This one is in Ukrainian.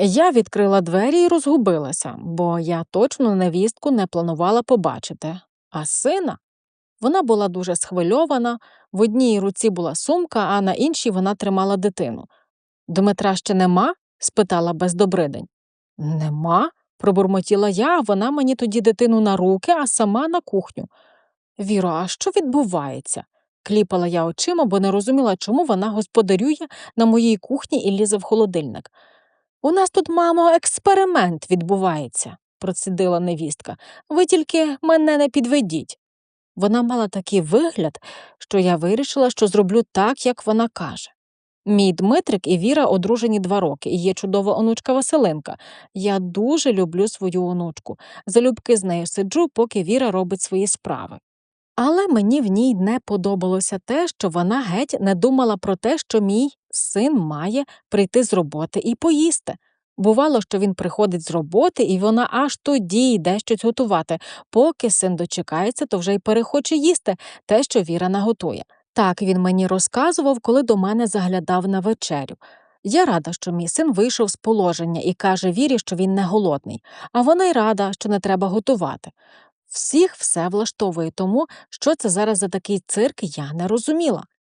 Я відкрила двері і розгубилася, бо я точно невістку не планувала побачити. А сина? Вона була дуже схвильована, в одній руці була сумка, а на іншій вона тримала дитину. Дмитра ще нема? спитала бездобридень. Нема, пробурмотіла я, а вона мені тоді дитину на руки, а сама на кухню. Віро, а що відбувається? кліпала я очима, бо не розуміла, чому вона господарює на моїй кухні і лізе в холодильник. У нас тут, мамо, експеримент відбувається, процідила невістка. Ви тільки мене не підведіть. Вона мала такий вигляд, що я вирішила, що зроблю так, як вона каже. Мій Дмитрик і Віра одружені два роки, і є чудова онучка Василинка. Я дуже люблю свою онучку. Залюбки з нею сиджу, поки Віра робить свої справи. Але мені в ній не подобалося те, що вона геть не думала про те, що мій син має прийти з роботи і поїсти. Бувало, що він приходить з роботи, і вона аж тоді йде щось готувати. Поки син дочекається, то вже й перехоче їсти те, що Віра наготує. Так він мені розказував, коли до мене заглядав на вечерю. Я рада, що мій син вийшов з положення і каже Вірі, що він не голодний, а вона й рада, що не треба готувати. Всіх все влаштовує тому, що це зараз за такий цирк, я не розуміла.